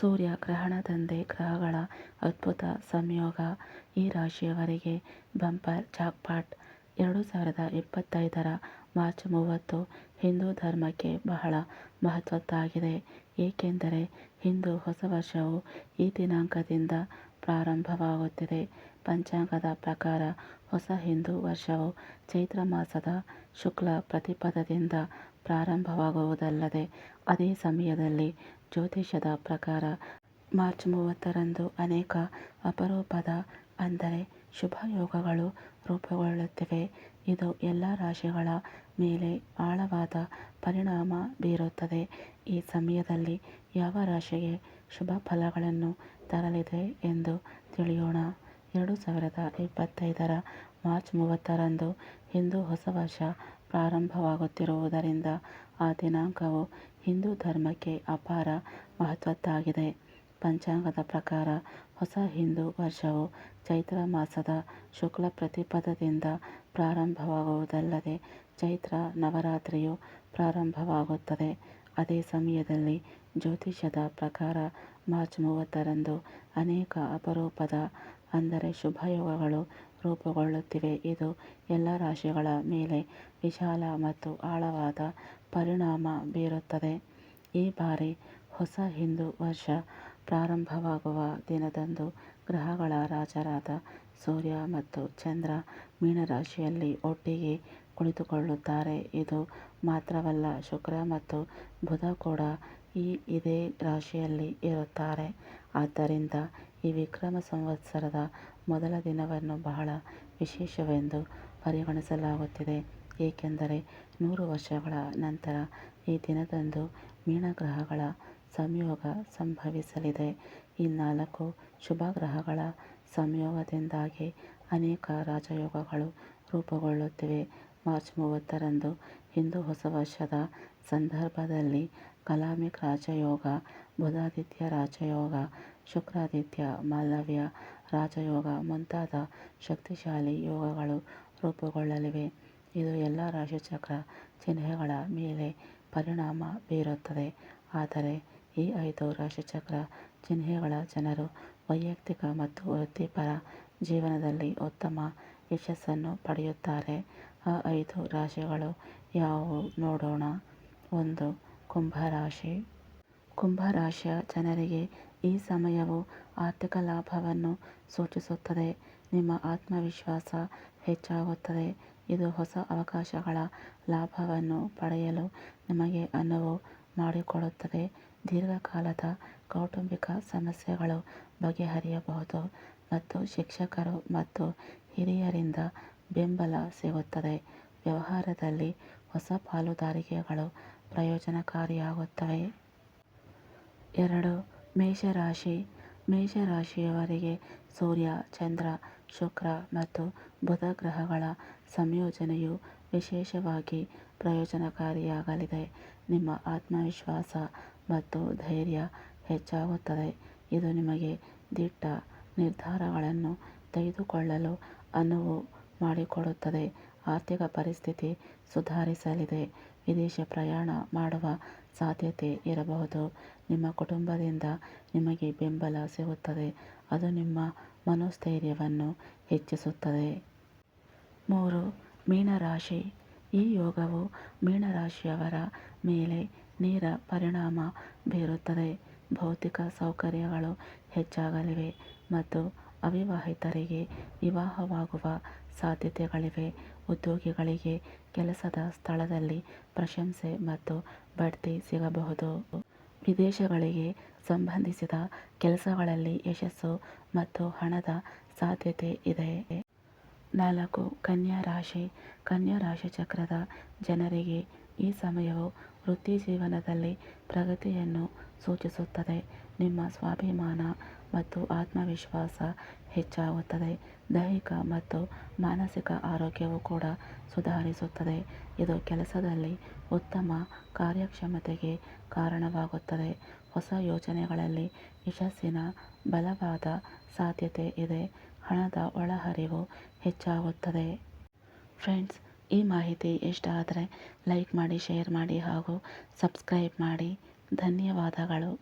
ಸೂರ್ಯ ಗ್ರಹಣದಂದೇ ಗ್ರಹಗಳ ಅದ್ಭುತ ಸಂಯೋಗ ಈ ರಾಶಿಯವರಿಗೆ ಬಂಪರ್ ಜಾಕ್ಪಾಟ್. ಎರಡು ಸಾವಿರದ ಇಪ್ಪತ್ತೈದರ ಮಾರ್ಚ್ ಮೂವತ್ತು ಹಿಂದೂ ಧರ್ಮಕ್ಕೆ ಬಹಳ ಮಹತ್ವದ್ದಾಗಿದೆ. ಏಕೆಂದರೆ ಹಿಂದೂ ಹೊಸ ವರ್ಷವು ಈ ದಿನಾಂಕದಿಂದ ಪ್ರಾರಂಭವಾಗುತ್ತಿದೆ. ಪಂಚಾಂಗದ ಪ್ರಕಾರ ಹೊಸ ಹಿಂದೂ ವರ್ಷವು ಚೈತ್ರ ಮಾಸದ ಶುಕ್ಲ ಪ್ರತಿಪದದಿಂದ ಪ್ರಾರಂಭವಾಗುವುದಲ್ಲದೆ, ಅದೇ ಸಮಯದಲ್ಲಿ ಜ್ಯೋತಿಷ್ಯದ ಪ್ರಕಾರ ಮಾರ್ಚ್ ಮೂವತ್ತರಂದು ಅನೇಕ ಅಪರೂಪದ, ಅಂದರೆ ಶುಭಯೋಗಗಳು ರೂಪುಗೊಳ್ಳುತ್ತಿವೆ. ಇದು ಎಲ್ಲ ರಾಶಿಗಳ ಮೇಲೆ ಆಳವಾದ ಪರಿಣಾಮ ಬೀರುತ್ತದೆ. ಈ ಸಮಯದಲ್ಲಿ ಯಾವ ರಾಶಿಗೆ ಶುಭ ಫಲಗಳನ್ನು ತರಲಿದೆ ಎಂದು ತಿಳಿಯೋಣ. ಎರಡು ಸಾವಿರದ ಇಪ್ಪತ್ತೈದರ ಮಾರ್ಚ್ ಮೂವತ್ತರಂದು ಹಿಂದೂ ಹೊಸ ವರ್ಷ ಪ್ರಾರಂಭವಾಗುತ್ತಿರುವುದರಿಂದ ಆ ದಿನಾಂಕವು ಹಿಂದೂ ಧರ್ಮಕ್ಕೆ ಅಪಾರ ಮಹತ್ವದ್ದಾಗಿದೆ. ಪಂಚಾಂಗದ ಪ್ರಕಾರ ಹೊಸ ಹಿಂದೂ ವರ್ಷವು ಚೈತ್ರ ಮಾಸದ ಶುಕ್ಲ ಪ್ರತಿಪದದಿಂದ ಪ್ರಾರಂಭವಾಗುವುದಲ್ಲದೆ ಚೈತ್ರ ನವರಾತ್ರಿಯು ಪ್ರಾರಂಭವಾಗುತ್ತದೆ. ಅದೇ ಸಮಯದಲ್ಲಿ ಜ್ಯೋತಿಷ್ಯದ ಪ್ರಕಾರ ಮಾರ್ಚ್ ಮೂವತ್ತರಂದು ಅನೇಕ ಅಪರೂಪದ, ಅಂದರೆ ಶುಭಯೋಗಗಳು ರೂಪುಗೊಳ್ಳುತ್ತಿವೆ. ಇದು ಎಲ್ಲ ರಾಶಿಗಳ ಮೇಲೆ ವಿಶಾಲ ಮತ್ತು ಆಳವಾದ ಪರಿಣಾಮ ಬೀರುತ್ತದೆ. ಈ ಬಾರಿ ಹೊಸ ಹಿಂದೂ ವರ್ಷ ಪ್ರಾರಂಭವಾಗುವ ದಿನದಂದು ಗ್ರಹಗಳ ರಾಜರಾದ ಸೂರ್ಯ ಮತ್ತು ಚಂದ್ರ ಮೀನರಾಶಿಯಲ್ಲಿ ಒಟ್ಟಿಗೆ ಕುಳಿತುಕೊಳ್ಳುತ್ತಾರೆ. ಇದು ಮಾತ್ರವಲ್ಲ, ಶುಕ್ರ ಮತ್ತು ಬುಧ ಕೂಡ ಈ ಇದೇ ರಾಶಿಯಲ್ಲಿ ಇರುತ್ತಾರೆ. ಆದ್ದರಿಂದ ಈ ವಿಕ್ರಮ ಸಂವತ್ಸರದ ಮೊದಲ ದಿನವನ್ನು ಬಹಳ ವಿಶೇಷವೆಂದು ಪರಿಗಣಿಸಲಾಗುತ್ತಿದೆ. ಏಕೆಂದರೆ ನೂರು ವರ್ಷಗಳ ನಂತರ ಈ ದಿನದಂದು ಮೀನಗ್ರಹಗಳ ಸಂಯೋಗ ಸಂಭವಿಸಲಿದೆ. ಈ ನಾಲ್ಕು ಶುಭ ಗ್ರಹಗಳ ಸಂಯೋಗದಿಂದಾಗಿ ಅನೇಕ ರಾಜಯೋಗಗಳು ರೂಪುಗೊಳ್ಳುತ್ತಿವೆ. ಮಾರ್ಚ್ ಮೂವತ್ತರಂದು ಹಿಂದೂ ಹೊಸ ವರ್ಷದ ಸಂದರ್ಭದಲ್ಲಿ ಕಲಾಮಿಕ್ ರಾಜಯೋಗ, ಬುಧಾದಿತ್ಯ ರಾಜಯೋಗ, ಶುಕ್ರಾದಿತ್ಯ ಮಾಲವ್ಯ ರಾಜಯೋಗ ಮುಂತಾದ ಶಕ್ತಿಶಾಲಿ ಯೋಗಗಳು ರೂಪುಗೊಳ್ಳಲಿವೆ. ಇದು ಎಲ್ಲ ರಾಶಿಚಕ್ರ ಚಿಹ್ನೆಗಳ ಮೇಲೆ ಪರಿಣಾಮ ಬೀರುತ್ತದೆ. ಆದರೆ ಈ ಐದು ರಾಶಿಚಕ್ರ ಚಿಹ್ನೆಗಳ ಜನರು ವೈಯಕ್ತಿಕ ಮತ್ತು ವೃತ್ತಿಪರ ಜೀವನದಲ್ಲಿ ಉತ್ತಮ ಯಶಸ್ಸನ್ನು ಪಡೆಯುತ್ತಾರೆ. ಆ ಐದು ರಾಶಿಗಳು ಯಾವುವು ನೋಡೋಣ. ಒಂದು, ಕುಂಭರಾಶಿ. ಕುಂಭರಾಶಿಯ ಜನರಿಗೆ ಈ ಸಮಯವು ಆರ್ಥಿಕ ಲಾಭವನ್ನು ಸೂಚಿಸುತ್ತದೆ. ನಿಮ್ಮ ಆತ್ಮವಿಶ್ವಾಸ ಹೆಚ್ಚಾಗುತ್ತದೆ. ಇದು ಹೊಸ ಅವಕಾಶಗಳ ಲಾಭವನ್ನು ಪಡೆಯಲು ನಿಮಗೆ ಅನುವು ಮಾಡಿಕೊಡುತ್ತದೆ ದೀರ್ಘಕಾಲದ ಕೌಟುಂಬಿಕ ಸಮಸ್ಯೆಗಳು ಬಗೆಹರಿಯಬಹುದು ಮತ್ತು ಶಿಕ್ಷಕರು ಮತ್ತು ಹಿರಿಯರಿಂದ ಬೆಂಬಲ ಸಿಗುತ್ತದೆ. ವ್ಯವಹಾರದಲ್ಲಿ ಹೊಸ ಪಾಲುದಾರಿಕೆಗಳು ಪ್ರಯೋಜನಕಾರಿಯಾಗುತ್ತವೆ. ಎರಡು. ಮೇಷರಾಶಿ. ಮೇಷರಾಶಿಯವರಿಗೆ ಸೂರ್ಯ, ಚಂದ್ರ, ಶುಕ್ರ ಮತ್ತು ಬುಧ ಗ್ರಹಗಳ ಸಂಯೋಜನೆಯು ವಿಶೇಷವಾಗಿ ಪ್ರಯೋಜನಕಾರಿಯಾಗಲಿದೆ. ನಿಮ್ಮ ಆತ್ಮವಿಶ್ವಾಸ ಮತ್ತು ಧೈರ್ಯ ಹೆಚ್ಚಾಗುತ್ತದೆ. ಇದು ನಿಮಗೆ ದಿಟ್ಟ ನಿರ್ಧಾರಗಳನ್ನು ತೆಗೆದುಕೊಳ್ಳಲು ಅನುವು ಮಾಡಿಕೊಡುತ್ತದೆ. ಆರ್ಥಿಕ ಪರಿಸ್ಥಿತಿ ಸುಧಾರಿಸಲಿದೆ. ವಿದೇಶ ಪ್ರಯಾಣ ಮಾಡುವ ಸಾಧ್ಯತೆ ಇರಬಹುದು. ನಿಮ್ಮ ಕುಟುಂಬದಿಂದ ನಿಮಗೆ ಬೆಂಬಲ ಸಿಗುತ್ತದೆ. ಅದು ನಿಮ್ಮ ಮನೋಸ್ಥೈರ್ಯವನ್ನು ಹೆಚ್ಚಿಸುತ್ತದೆ. ಮೂರು ಮೀನರಾಶಿ. ಈ ಯೋಗವು ಮೀನರಾಶಿಯವರ ಮೇಲೆ ನೇರ ಪರಿಣಾಮ ಬೀರುತ್ತದೆ. ಭೌತಿಕ ಸೌಕರ್ಯಗಳು ಹೆಚ್ಚಾಗಲಿವೆ ಮತ್ತು ಅವಿವಾಹಿತರಿಗೆ ವಿವಾಹವಾಗುವ ಸಾಧ್ಯತೆಗಳಿವೆ. ಉದ್ಯೋಗಿಗಳಿಗೆ ಕೆಲಸದ ಸ್ಥಳದಲ್ಲಿ ಪ್ರಶಂಸೆ ಮತ್ತು ಬಡ್ತಿ ಸಿಗಬಹುದು. ವಿದೇಶಗಳಿಗೆ ಸಂಬಂಧಿಸಿದ ಕೆಲಸಗಳಲ್ಲಿ ಯಶಸ್ಸು ಮತ್ತು ಹಣದ ಸಾಧ್ಯತೆ ಇದೆ. ನಾಲ್ಕು ಕನ್ಯಾ ರಾಶಿ ಕನ್ಯಾ ರಾಶಿ ಚಕ್ರದ ಜನರಿಗೆ ಈ ಸಮಯವು ವೃತ್ತಿ ಜೀವನದಲ್ಲಿ ಪ್ರಗತಿಯನ್ನು ಸೂಚಿಸುತ್ತದೆ. ನಿಮ್ಮ ಸ್ವಾಭಿಮಾನ ಮತ್ತು ಆತ್ಮವಿಶ್ವಾಸ ಹೆಚ್ಚಾಗುತ್ತದೆ. ದೈಹಿಕ ಮತ್ತು ಮಾನಸಿಕ ಆರೋಗ್ಯವು ಕೂಡ ಸುಧಾರಿಸುತ್ತದೆ. ಇದು ಕೆಲಸದಲ್ಲಿ ಉತ್ತಮ ಕಾರ್ಯಕ್ಷಮತೆಗೆ ಕಾರಣವಾಗುತ್ತದೆ. ಹೊಸ ಯೋಜನೆಗಳಲ್ಲಿ ಯಶಸ್ಸಿನ ಬಲವಾದ ಸಾಧ್ಯತೆ ಇದೆ. ಹಣದ ಒಳಹರಿವು ಹೆಚ್ಚಾಗುತ್ತದೆ. ಫ್ರೆಂಡ್ಸ್, ಈ ಮಾಹಿತಿ ಇಷ್ಟ ಆದರೆ ಲೈಕ್ ಮಾಡಿ, ಶೇರ್ ಮಾಡಿ ಹಾಗೂ ಸಬ್ಸ್ಕ್ರೈಬ್ ಮಾಡಿ. ಧನ್ಯವಾದಗಳು.